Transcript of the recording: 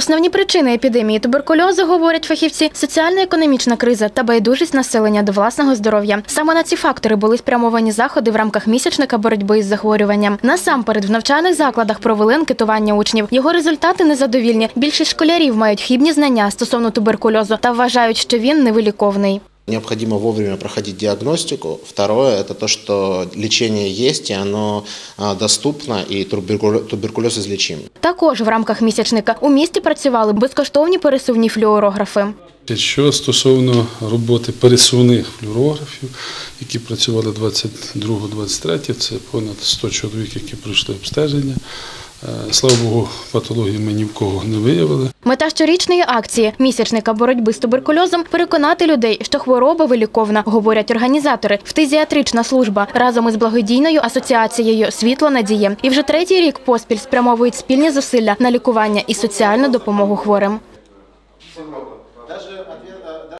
Основні причини епідемії туберкульозу, говорять фахівці, соціально-економічна криза та байдужість населення до власного здоров'я. Саме на ці фактори були спрямовані заходи в рамках місячника боротьби із захворюванням. Насамперед в навчальних закладах провели анкетування учнів. Його результати незадовільні. Більшість школярів мають хібні знання стосовно туберкульозу та вважають, що він невиліковний. Необходимо вовремя проходить диагностику. Второе – это то, что лечение есть, и оно доступно, и туберкулез, туберкулез излечим. Також в рамках місячника у місті працювали безкоштовні пересувні флюорографи. Що стосовно роботи пересувних флюорографів, які працювали 22-23, це понад 100 чоловік, які пройшли обстеження. Е, Слава Богу, патології ми ні в кого не виявили. Мета щорічної акції місячника боротьби з туберкульозом переконати людей, що хвороба виліковна, говорять організатори. Фтизіатрична служба разом із благодійною асоціацією Світло надія. І вже третій рік поспіль спрямовують спільні зусилля на лікування і соціальну допомогу хворим.